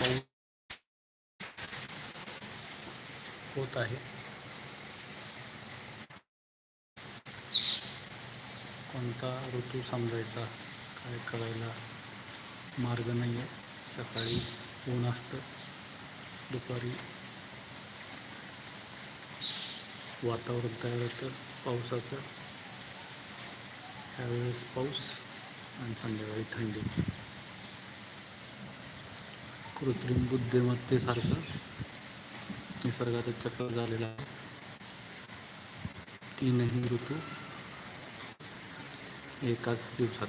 पाऊस होत आहे. कोणता ऋतू समजायचा काय कळायला मार्ग नाही आहे सकाळी ऊन असतं. दुपारी वातावरण तयार होतं. पावसाचं. त्यावेळेस पाऊस आणि संध्याकाळी थंडी. कृत्रिम बुद्धिमत्तेसारखं निसर्गाचं चक्र झालेलं आहे. तीनही ऋतू एकाच दिवसात